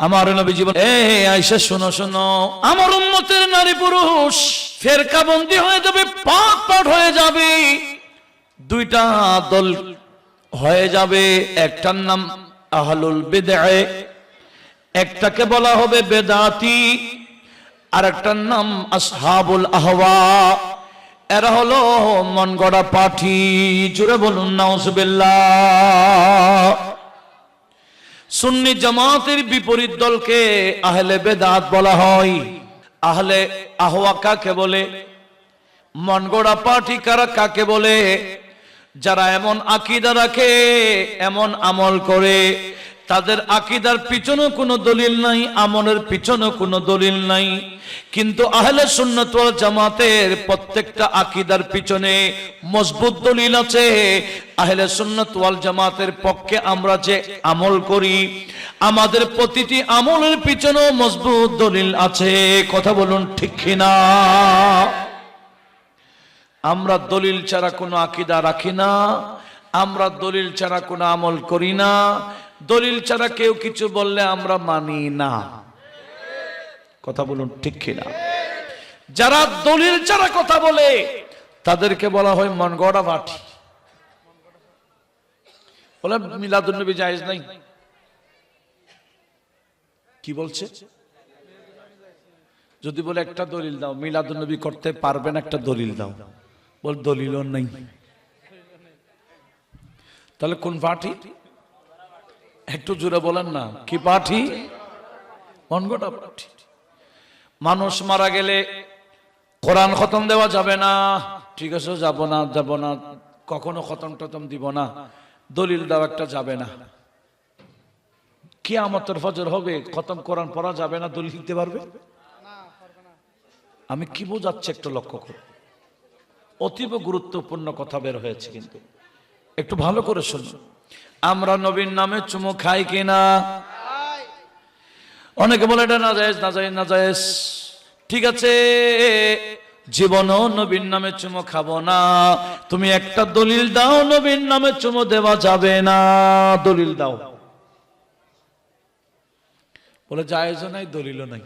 আমার নবী জীবন এ আইসা শোনো শোনো। আমার উন্মতের নারী পুরুষ, ফেরকা বন্দি হয়ে যাবে পাট পাট হয়ে যাবে। দুইটা দল হয়ে যাবে, একটার নাম আহলুল বেদায় একটাকে বলা হবে বেদাতি আর একটার নাম আসহাবুল আহওয়া। এরা হলো মন গড়া পাঠি, জুড়ে বলুন, নাউজুবিল্লাহ। সুন্নি জামাতের বিপরীত দলকে আহলে বেদাত বলা হয়। আহলে আহওয়া কাকে বলে? মন পার্টি কারা কাকে বলে? যারা এমন আকিদা রাখে, এমন আমল করে তাদের আকিদার পিছনে কোনো দলিল নাই, আমলের পিছনে কোনো দলিল নাই। কিন্তু আহলে সুন্নত ওয়াল জামাতের প্রত্যেকটা আকিদার পিছনে মজবুত দলিল আছে। আহলে সুন্নত ওয়াল জামাতের পক্ষে আমরা যে আমল করি, আমাদের প্রতিটি আমলের পিছনেও মজবুত দলিল আছে। কথা বলুন ঠিক কিনা? আমরা দলিল ছাড়া কোনো আকিদা রাখি না, আমরা দলিল ছাড়া কোনো আমল করি না। দলিল ছাড়া কেউ কিছু বললে আমরা মানি না। কথা বলুন ঠিক কিনা? যারা দলিল ছাড়া কথা বলে, তাদেরকে বলা হয় মন গড়া পাঠি বলে মিলাদুন্নবী জায়েজ নাই? কি বলছে? যদি বলে একটা দলিল দাও, মিলাদুন্নবী করতে পারবেন একটা দলিল দাও। বল দলিল নাই। তাহলে কোন পার্টি একটু জোরে বলেন না। কি পাঠি? মনগোটা পার্টি মানুষ মারা গেলে কোরআন খতম দেওয়া যাবে না। ঠিক আছে, যাব না যাব না। কখনো খতম টতম দিব না। দলিল দেওয়া একটা যাবে না। কি আমতের ফজর হবে, খতম কোরআন পড়া যাবে না, দলিল দিতে পারবে? আমি কি বোঝাচ্ছি একটু লক্ষ্য করুন। অতীব গুরুত্বপূর্ণ কথা বের হয়েছে কিন্তু। একটু ভালো করে শুনুন। আমরা নবীন নামে চুমু খাই কিনা? অনেকে বলে, এটা না যায় না যায় না যায় ঠিক আছে, জীবনও নবীন নামে চুমো খাব না। তুমি একটা দলিল দাও নবীন নামে চুমো দেওয়া যাবে না। দলিল দাও। বলে, জায়েজও নাই, দলিলও নাই।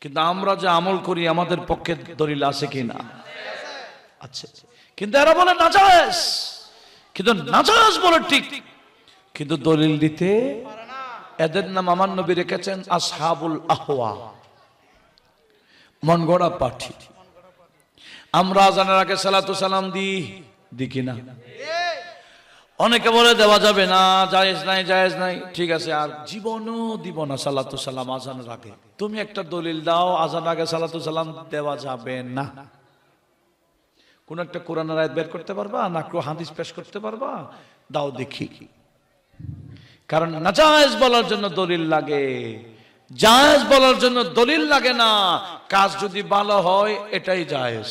কিন্তু আমরা যে আমল করি, আমাদের পক্ষে দলিল আছে কি না আচ্ছা কিন্তু এরা বলে, নাজায়েজ। কিন্তু নাজাজ বলে ঠিক। কিন্তু দলিল দিতে এদের নাম আমার নবী রেখেছেন আসহাবুল আহওয়া। মন গড়া পাঠি। আমরা আজানের আগে সালাতু সালাম দি কিনা অনেকে বলে দেওয়া যাবে না, জায়েজ নাই জায়েজ নাই, ঠিক আছে, আর জীবনও দিব না সালাতু সালাম আজানের আগে। তুমি একটা দলিল দাও আজান আগে সালাতু সালাম দেওয়া যাবে না। কোন একটা কোরআনের আয়াত বের করতে পারবা, না কেউ হাদিস পেশ করতে পারবা, দাও দেখি। কি কারণ নাজায়েজ বলার জন্য দলিল লাগে, জায়েজ বলার জন্য দলিল লাগে না, কাজ যদি ভালো হয় এটাই জায়েজ।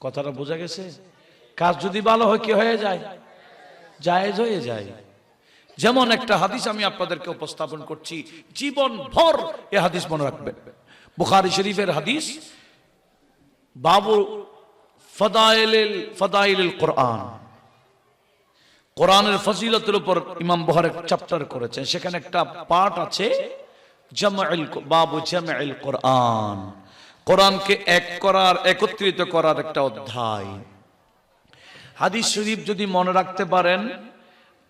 কথাটা বোঝা গেছে? কাজ যদি ভালো হয় কি হয়ে যায়? জায়েজ হয়ে যায়। যেমন একটা হাদিস আমি আপনাদেরকে উপস্থাপন করছি জীবন ভর এ হাদিস মনে রাখবেন। বুখারি শরীফের হাদিস বাবু ফদাইল ফদাইল কোরআন। কোরআনের ফজিলতের উপর ইমাম বহার চ্যাপ্টার করেছেন। সেখানে একটা পাঠ আছে জামাইল বাবু জামাইল কোরআন। কোরআনকে এক করার, একত্রিত করার একটা অধ্যায়। হাদিস শরীফ যদি মনে রাখতে পারেন,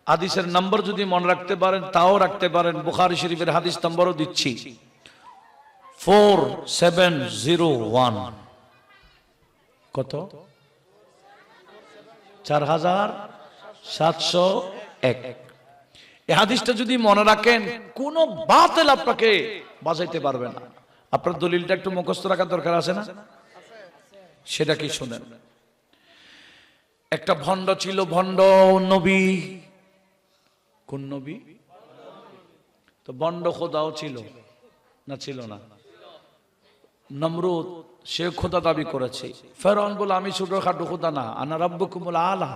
হাদিসের নাম্বার যদি মনে রাখতে পারেন, তাও রাখতে পারেন। বুখারি শরীফের হাদিস নাম্বারও দিচ্ছি। Four seven zero one. কত? চার হাজার সাতশো এক। এই হাদিসটা যদি মনে রাখেন, কোন বাতিল আপনাকে বাজাইতে পারবে না। আপনার দলিলটা একটু মুখস্থ রাখার দরকার আছে না? সেটা কি শুনেন? একটা ভণ্ড ছিল, ভণ্ড নবী। কোন নবী? তো ভণ্ড খোদাও ছিল, না ছিল না? নমরুদ। সে খোদা দাবি করেছে। ফেরন বলে, আমি ছোট খাটো খোদা না, আনা রব্বকুমুল আলা।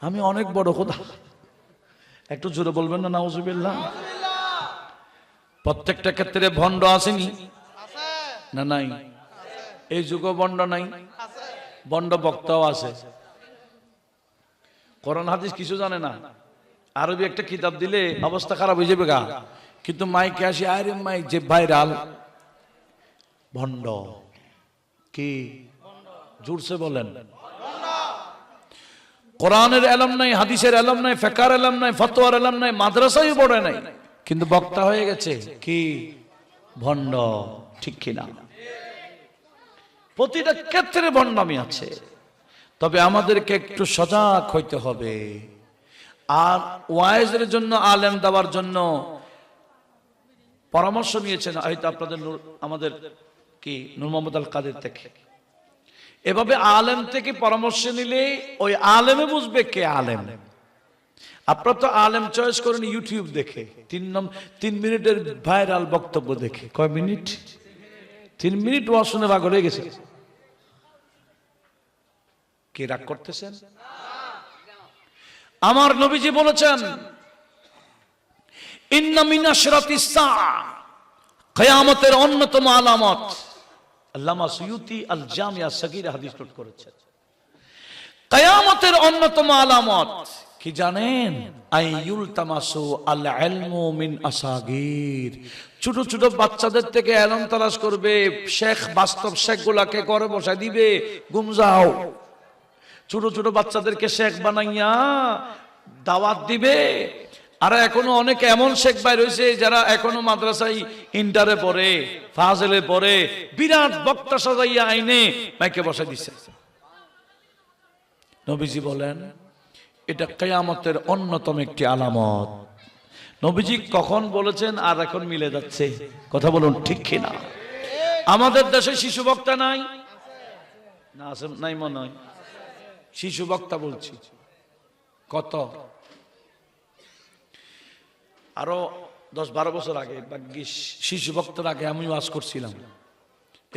আমি অনেক বড় খোদা একটু জোরে বলবেন না, নাউজুবিল্লাহ। প্রত্যেকটা ক্ষেত্রে ভণ্ড আসেনি? না, নাই। এই যুগ বন্ড নাই? বন্ড বক্তাও আছে। করোনা হাদিস কিছু জানে না? আরবি একটা কিতাব দিলে অবস্থা খারাপ হয়ে যাবে গা। কিন্তু মাইকে আসি, আরে মাইক যে ভাইরাল। ভণ্ড। কি? জোরসে বলেন। কোরআনের এলাম নাই, হাদিসের এলাম নাই, ফেকার এলাম নাই, ফতোয়ার এলাম নাই মাদ্রাসায় পড়ে নাই। কিন্তু বক্তা হয়ে গেছে, কি? ভণ্ড, ঠিক কিনা? প্রতিটা ক্ষেত্রে ভণ্ডামি আছে। তবে আমাদেরকে একটু সজাগ হইতে হবে। আর ওয়াইজের জন্য, আলেম দেওয়ার জন্য পরামর্শ নিয়েছেন, হয়তো আপনাদের আমাদের কি? নূর মোহাম্মদ আল কাদের থেকে। এভাবে আলেম থেকে পরামর্শ নিলে ওই আলেমে বুঝবে কে আলেম। আপনারা তো আলেম চয়েস করেন ইউটিউব দেখে, তিন নম, তিন মিনিটের ভাইরাল বক্তব্য দেখে। কয় মিনিট? তিন মিনিট ওয়াজ শুনে ভাগ হয়ে গেছে। কি রাগ করতেছেন? আমার নবীজি বলেছেন, ইন্না মিন আশরাতিস সাআ কিয়ামতের অন্যতম আলামত। আল্লামা সুয়ুতি আল জামিয়া সগীর হাদিস নোট করেছেন। কিয়ামতের অন্যতম আলামত, কি জানেন? আইয়ুল তামাসু আল ইলমু মিন আসাগির। ছোট ছোট বাচ্চাদের থেকে এলম তালাশ করবে, শেখ বাস্তব শেখ গুলাকে করে বসায় দিবে গুম যাও। ছোট ছোট বাচ্চাদেরকে শেখ বানাইয়া দাওয়াত দিবে আর এখনও অনেক এমন শেখ ভাই রয়েছে যারা এখনও মাদ্রাসায় ইন্টারে পড়ে, ফাজেলে পড়ে, বিরাট বক্তা সাজাইয়া আইনে মাইকে বসে দিচ্ছে নবীজি বলেন, এটা কেয়ামতের অন্যতম একটি আলামত। নবীজি কখন বলেছেন আর এখন মিলে যাচ্ছে, কথা বলুন ঠিক কিনা? আমাদের দেশে শিশু বক্তা নাই? না, আছে, নাই মনে হয়। শিশু বক্তা বলছি। কত? আরও দশ বারো বছর আগে শিশু ভক্তের আগে আমি ওয়াজ করছিলাম।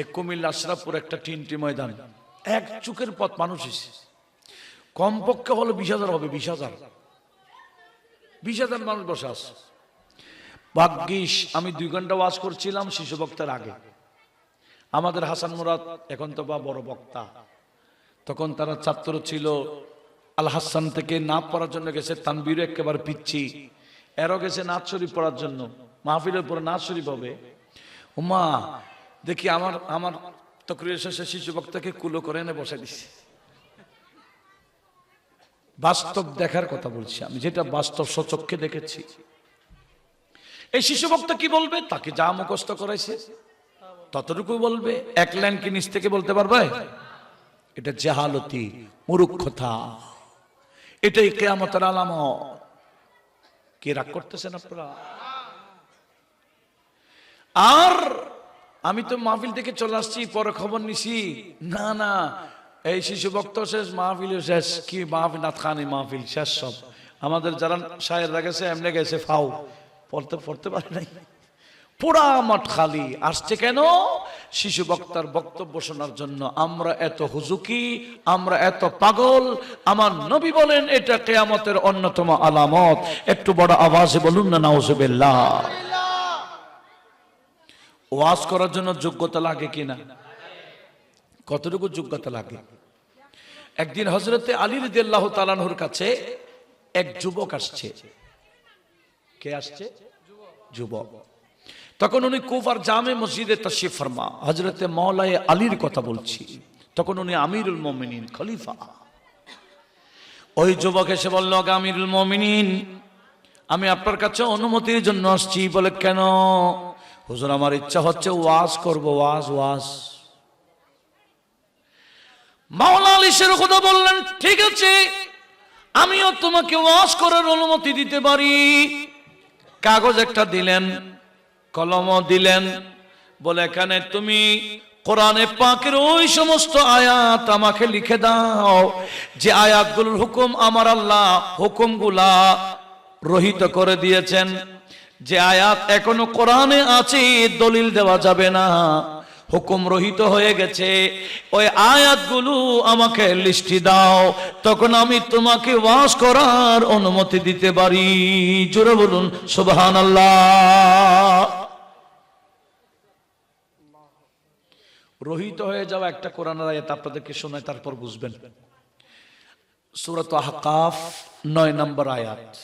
এক কুমিল্লা আশরাফপুর একটা টিনটি ময়দান। এক চুকের পথ মানুষ এসে কমপক্ষে হলো বিশ হাজার হবে, বিশ হাজার। বিশ হাজার মানুষ বসে আছে। ভাগ্যিস আমি দুই ঘণ্টা ওয়াজ করছিলাম শিশু বক্তার আগে। আমাদের হাসান মুরাদ এখন তো বা বড় বক্তা। তখন তারা ছাত্র ছিল আল হাসান থেকে নাচ পড়ার জন্য গেছে তানবির একেবারে পিচ্ছি। এরও গেছে নাচ শরীফ পড়ার জন্য, মাহফিলের পরে নাচ শরীফ হবে। উমা দেখি আমার আমার তকরির শেষে শিশু বক্তাকে কুলো করে এনে বসে দিছে। বাস্তব দেখার কথা বলছি আমি, যেটা বাস্তব সচক্ষে দেখেছি। এই শিশু বক্তা কি বলবে? তাকে যা মুখস্থ করাইছে ততটুকু বলবে। এক লাইন কি নিচ থেকে বলতে পারবে? এটা জাহালতি মুরুক্ষতা এটাই কেয়ামতের আলাম কি রাগ করতেছেন আপনারা? আর আমি তো মাহফিল থেকে চলে আসছি, পরে খবর নিছি। না না, এই শিশু ভক্ত শেষ মাহফিল শেষ। কি মাহফিল? নাথ খানি মাহফিল, শেষ সব। আমাদের যারা সাহেররা গেছে, এমনি গেছে, ফাও। পড়তে পড়তে পারে নাই। পুরা মাঠ খালি। আসছে কেন? শিশু বক্তার বক্তব্য শোনার জন্য, আমরা এত হুজুকি, আমরা এত পাগল, আমার নবী বলেন এটা কেয়ামতের অন্যতম আলামত। একটু বড় আওয়াজে বলুন না, নাউজুবিল্লাহ। ওয়াজ করার জন্য যোগ্যতা লাগে কিনা কতটুকু যোগ্যতা লাগে? একদিন হজরতে আলী রদিয়াল্লাহ তালানহুর কাছে এক যুবক আসছে। কে আসছে? যুবক। তখন উনি কুফার জামে মসজিদে তশিফ ফরমা হজরতে মৌলায় আলীর কথা বলছি। তখন উনি আমিরুল মমিনিন, খলিফা। ওই যুবক এসে বলল "আগে আমিরুল মমিনিন, আমি আপনার কাছে অনুমতির জন্য আসছি। বলে, কেন? হুজুর, আমার ইচ্ছা হচ্ছে ওয়াজ করব, ওয়াজ ওয়াজ। মাওলা আলী কথা বললেন, ঠিক আছে, আমিও তোমাকে ওয়াজ করার অনুমতি দিতে পারি। কাগজ একটা দিলেন কলমও দিলেন। বলে এখানে তুমি কোরআনে পাকের ওই সমস্ত আয়াত আমাকে লিখে দাও, যে আয়াতগুলোর হুকুম আমার আল্লাহ হুকুমগুলা রহিত করে দিয়েছেন। যে আয়াত এখনও কোরআনে আছে, দলিল দেওয়া যাবে না। হুকুম রহিত হয়ে গেছে। ওই আয়াতগুলো আমাকে লিস্টি দাও। তখন আমি তোমাকে ওয়াজ করার অনুমতি দিতে পারি। জোরে বলুন সুবহান রহিত হয়ে যাওয়া একটা কোরআনের আয়াত আপনাদেরকে শোনায় তারপর বুঝবেন। সুরত আহকাফ নয় নম্বর আয়াত।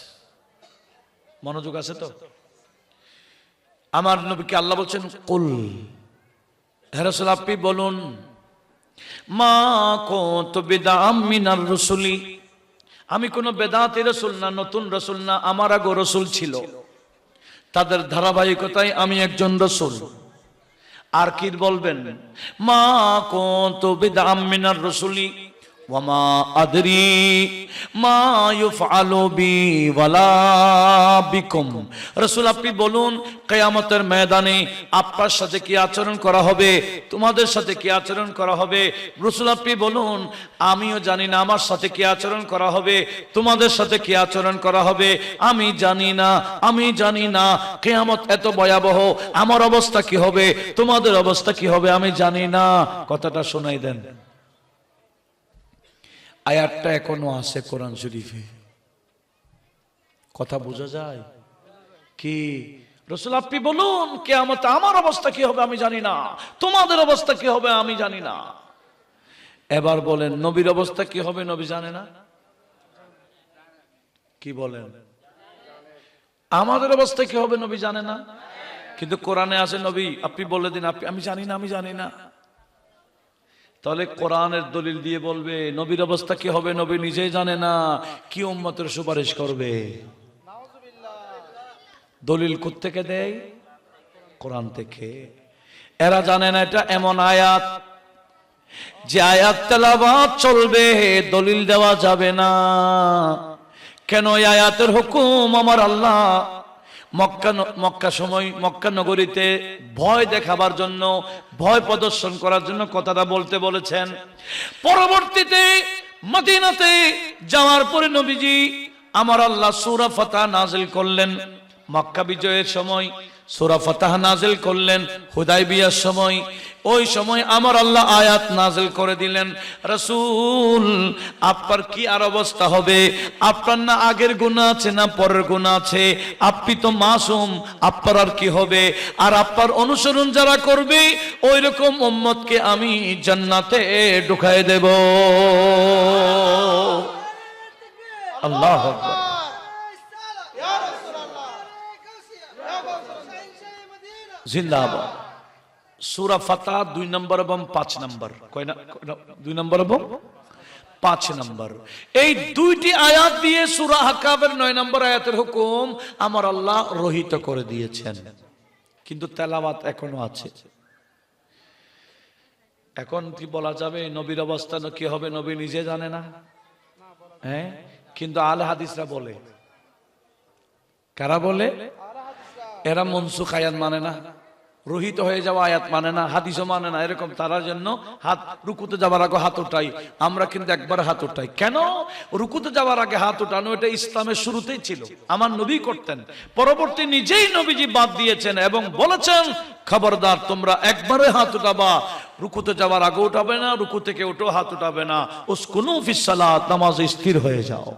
মনোযোগ আছে তো? আমার নবীকে আল্লাহ বলছেন, কুল হেরসুল আপনি বলুন, মা কত বেদাম মিনার রসুলি, আমি কোন বেদাতি রসুল না, নতুন রসুল না, আমার আগো রসুল ছিল। তাদের ধারাবাহিকতায় আমি একজন রসুল। আর কি বলবেন? মা কত বেদাম মিনার রসুলি ওয়ামা আদরি মা ইউফআলু আপনি বলুন, কিয়ামতের ময়দানে আপনার সাথে কি আচরণ করা হবে? তোমাদের সাথে কি আচরণ করা হবে? রাসূল, আপনি বলুন, আমিও জানি না আমার সাথে কি আচরণ করা হবে। তোমাদের সাথে কি আচরণ করা হবে? আমি জানি না, আমি জানি না। কিয়ামত এত ভয়াবহ, আমার অবস্থা কি হবে? তোমাদের অবস্থা কি হবে? আমি জানি না। কথাটা শোনাই দেন। আয়াতটা এখনও আছে কোরআন শরীফে। কথা বোঝা যায়? কি? রসুল, আপনি বলুন কে আমার আমার অবস্থা কি হবে আমি জানি না। তোমাদের অবস্থা কি হবে আমি জানি না। এবার বলেন, নবীর অবস্থা কি হবে নবী জানে না? কি বলেন? আমাদের অবস্থা কি হবে নবী জানে না? কিন্তু কোরআনে আছে, নবী, আপনি বলে দিন, আপনি আমি জানি না, আমি জানি না। তাহলে কোরআনের দলিল দিয়ে বলবে, নবীর অবস্থা কি হবে নবী নিজেই জানে না, কি উম্মতের সুপারিশ করবে? দলিল থেকে দেয়? কোরআন থেকে। এরা জানে না এটা এমন আয়াত, যে আয়াত তেলাবাদ চলবে, দলিল দেওয়া যাবে না। কেন আয়াতের হুকুম? আমার আল্লাহ মক্কা মক্কা সময়, মক্কা নগরীতে ভয় দেখাবার জন্য, ভয় প্রদর্শন করার জন্য কথাটা বলতে বলেছেন। পরবর্তীতে মদিনাতে যাওয়ার পরে নবীজি আমার আল্লাহ সূরা ফাতা নাজিল করলেন। মক্কা বিজয়ের সময় সূরা ফাতাহ নাজিল করলেন হুদাই বিয়ার সময়। ওই সময় আমার আল্লাহ আয়াত নাজিল করে দিলেন, রাসূল, আপনার কি আর অবস্থা হবে? আপনার না আগের গুনাহ আছে, না পরের গুনাহ আছে। আপনি তো মাসুম, আপনার আর কি হবে? আর আপনার অনুসরণ যারা করবে ওই রকম উম্মতকে আমি জান্নাতে ঢুকায় দেব। আল্লাহ আকবার। জিন্দাবাদ। সুরা ফাতা দুই নম্বর এবং পাঁচ নম্বর? দুই নম্বর এবং পাঁচ নম্বর। এই দুইটি আয়াত দিয়ে সুরা হাকাবের নয় নম্বর আয়াতের হুকুম আমার আল্লাহ রহিত করে দিয়েছেন। কিন্তু তেলাওয়াত এখনও আছে। এখন কি বলা যাবে? নবীর অবস্থা কি হবে নবী নিজে জানে না। হ্যাঁ? কিন্তু আল হাদিসরা বলে। কারা বলে? এরা মনসুখ আয়াত মানে না। রোহিত হয়ে যাওয়া আয়াত মানে না, হাদিসও মানে না, এরকম তারা জন্য হাত, রুকুতে যাওয়ার আগে হাত উঠাই, আমরা কিন্তু একবার হাত উঠাই। কেন? রুকুতে যাওয়ার আগে হাত উঠানো এটা ইসলামের শুরুতেই ছিল। আমার নবী করতেন। পরবর্তী নিজেই নবীজি বাদ দিয়েছেন এবং বলেছেন, খবরদার, তোমরা একবারে হাত উঠাবা। রুকুতে যাওয়ার আগে উঠাবে না, রুকু থেকে উঠো হাত উঠাবে না। উস কোনো ফিসালাত নামাজে স্থির হয়ে যাও।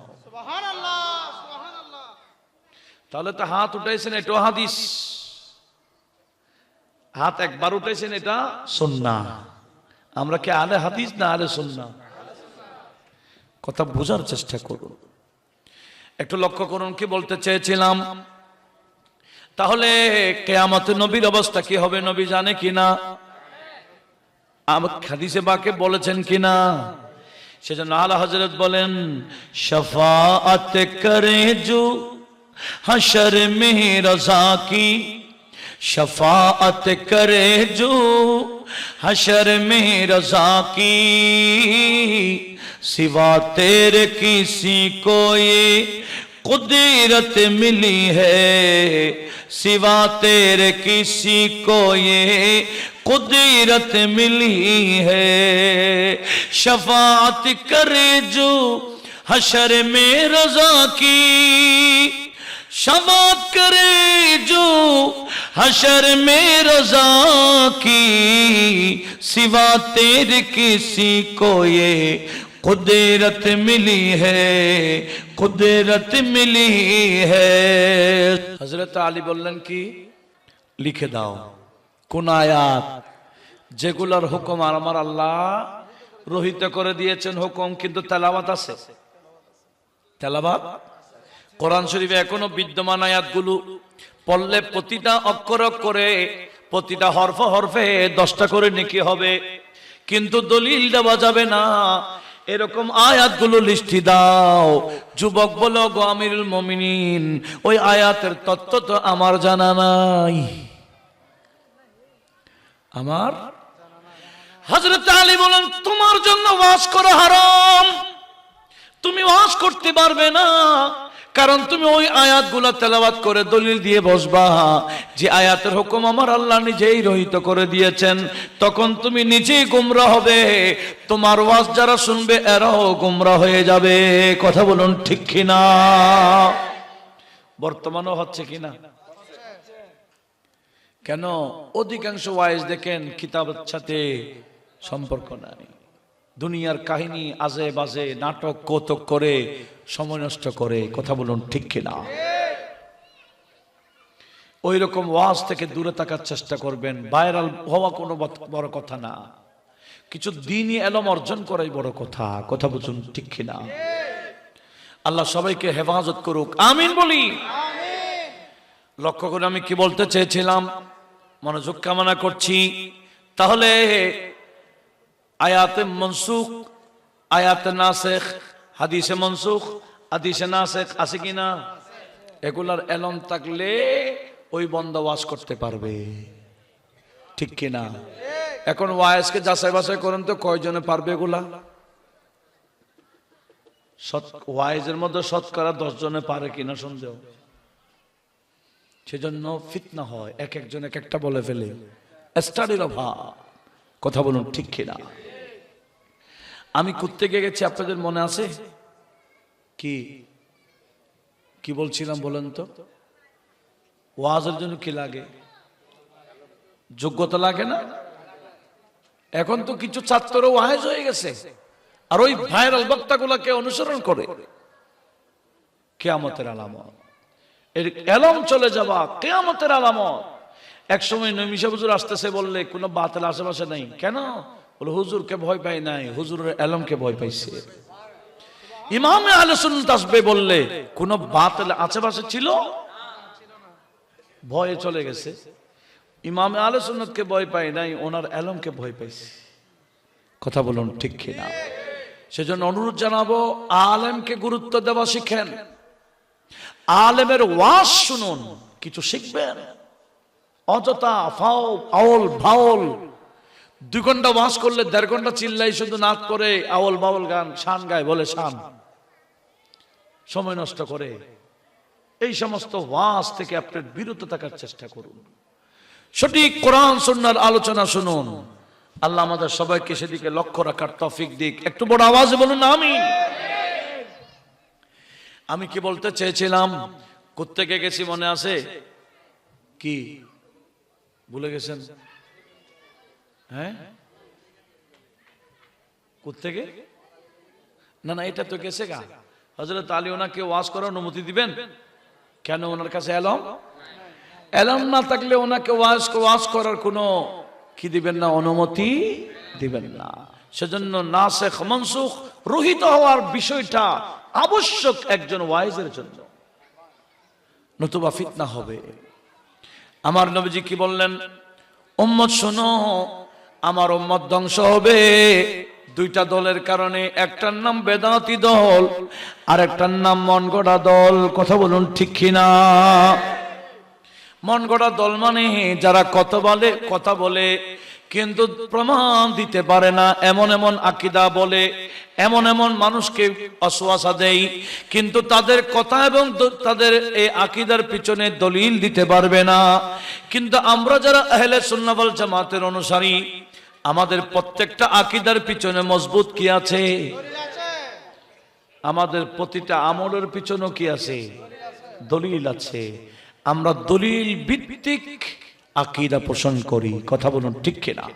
তাহলে তো হাত উঠাইছেন এটাও হাদিস। হাত একবার উঠাইছেন এটা সুন্না আমরা কি আলে হাদিস না আলে সুন্না কথা বোঝার চেষ্টা করুন। একটু লক্ষ্য করুন কি বলতে চেয়েছিলাম। তাহলে কেয়ামত নবীর অবস্থা কি হবে নবী জানে কিনা আমার হাদিসে বাকে বলেছেন কিনা সেজন্য আলা হজরত বলেন, শফাআত করে জু حشر میں رضا کی شفاعت کرے جو حشر میں رضا کی سوا تیرے کسی کو یہ قدرت ملی ہے سوا تیرے کسی کو یہ قدرت ملی ہے شفاعت کرے جو حشر میں رضا کی शबात करे जो हशर में रजा की सिवा तेरे किसी को ये कुदरत मिली है कुदरत मिली है हजरत আলী বললেন কি লিখে দাও কোন আয়াত যেগুলোর হুকুম আর আমার আল্লাহ রহিত করে দিয়েছেন হুকুম কিন্তু তেলাওয়াত আছে তেলাবাত কোরআন শরীফে এখনও বিদ্যমান আয়াতগুলো পড়লে প্রতিটা অক্ষর করে প্রতিটা হরফ হরফে দশটা করে নেকি হবে। কিন্তু দলিল দেওয়া যাবে না। এরকম আয়াতগুলো লিস্টি দাও। যুবক বলো, গো আমিরুল মমিনিন, ওই আয়াতের তত্ত্ব তো আমার জানা নাই। আমার? হজরত আলী বলেন, তোমার জন্য ওয়াজ করা হারাম। তুমি ওয়াজ করতে পারবে না। কারণ তুমি ওই আয়াতগুলা তেলাওয়াত করে দলিল দিয়ে বসবা। যে আয়াতের হুকুম আমার আল্লাহ নিজেই রহিত করে দিয়েছেন। তখন তুমি নিজেই গুমরা হবে। তোমার ওয়াজ যারা শুনবে এরাও গুমরা হয়ে যাবে। কথা বলুন ঠিক কিনা? বর্তমানও হচ্ছে কিনা? কেন? অধিকাংশ ওয়াইজ দেখেন কিতাবের সাথে সম্পর্ক নাই। দুনিয়ার কাহিনী আজে বাজে, নাটক, কৌতুক করে, সময় নষ্ট করে, কথা বলুন ঠিক কিনা? ওই রকম ওয়াজ থেকে দূরে থাকার চেষ্টা করবেন, ভাইরাল হওয়া কোনো বড় কথা না। কিছু দিনই এলম অর্জন করাই বড় কথা কথা বুঝুন ঠিক কিনা? আল্লাহ সবাইকে হেফাজত করুক, আমিন বলি। লক্ষ্য করে আমি কি বলতে চেয়েছিলাম? মনোযোগ কামনা করছি। তাহলে আয়াতে মনসুখ, আয়াতে নাসেখ, হাদিসে মনসুখ, হাদিসে নাসেখ আছে কি না? এগুলার এলম থাকলে ওই ওয়াজ করতে পারবে। ঠিক কি না? এখন ওয়াইসকে যাচাই বাছাই করেন তো কয়জনে পারবে এগুলা? ওয়াইজের মধ্যে দশ জনে পারে কিনা সন্দেহ। সেজন্য ফিতনা হয়, এক একজন এক একটা বলে ফেলে। স্টাডির অভাব। কথা বলুন, ঠিক কিনা আমি কুত্তে গেছি আপনাদের মনে আছে? কি? কি বলছিলাম বলেন তো? ওয়াজের জন্য কি লাগে? যোগ্যতা লাগে না? এখন তো কিছু ছাত্র ওয়াহেজ হয়ে গেছে। আর ওই ভাইরাল বক্তাগুলাকে অনুসরণ করে। কেয়ামতের আলামত। এর এলম চলে যাবা কেয়ামতের আলামত। এক সময় নমিশা হুজুর আসতেছে বললে কোনো বাতিল আশেপাশে নাই। কেন? বলে, হুজুরকে ভয় পাই নাই, হুজুরের এলমকে ভয় পাইছে। ইমাম আলে সুন্নত আসবে বললে, কোন বাতিল আশেপাশে ছিল? ভয়ে চলে গেছে। ইমামে সুন্নতকে ভয় পাই নাই, ওনার এলমকে ভয় পাইছে। কথা বলুন ঠিক কিনা? সেজন্য অনুরোধ জানাব, আলেমকে গুরুত্ব দেওয়া শিখেন। আলেমের ওয়াজ শুনুন, কিছু শিখবেন। অযথা ফাও আওল ভাওল দুই ঘণ্টা ওয়াজ করলে দেড় ঘণ্টা চিল্লাই শুধু নাচ করে আওল বাউল গান, শান গায়, বলে শান। সময় নষ্ট করে। এই সমস্ত ওয়াজ থেকে আপনার বিরত থাকার চেষ্টা করুন। সঠিক কোরআন, সুন্নার আলোচনা শুনুন। আল্লাহ আমাদের সবাইকে সেদিকে লক্ষ্য রাখার তফিক দিক। একটু বড় আওয়াজে বলুন আমি আমি কি বলতে চেয়েছিলাম? কোত্থেকে গেছি মনে আছে? কি? ভুলে গেছেন? হ্যাঁ? কোত্থেকে? না না, এটা তো গেছে গা। হজরত আলী ওনাকে ওয়াজ করার অনুমতি দিবেন? কেন ওনার কাছে এলম? এলম না থাকলে ওনাকে ওয়াজ ওয়াজ করার কোনো কি দিবেন না, অনুমতি দিবেন না। সেজন্য নাসেখ মনসুখ রহিত হওয়ার বিষয়টা আবশ্যক একজন ওয়াইজের জন্য। নতুবা ফিতনা হবে। আমার নবীজি কি বললেন? উম্মত শোনো আমার উম্মত ধ্বংস হবে। দুইটা দলের কারণে একটার নাম বেদাতি দল আর একটার নাম মন গড়া দল। কথা বলুন ঠিক কিনা? মন গড়া দল মানে যারা কত বলে, কথা বলে, কিন্তু প্রমাণ দিতে পারে না। এমন এমন আকিদা বলে, এমন এমন মানুষকে অশ্বাসা দেয়, কিন্তু তাদের কথা এবং তাদের এই আকিদার পিছনে দলিল দিতে পারবে না। কিন্তু আমরা যারা আহলে সুন্নাবল জামাতের অনুসারী আমাদের প্রত্যেকটা আকিদার পিছনে মজবুত কি আছে? আমাদের প্রতিটা আমলের পিছনে কি আছে? দলিল আছে। আমরা দলিল ভিত্তিক আকিদা পোষণ করি। কথা বলুন ঠিক কিনা?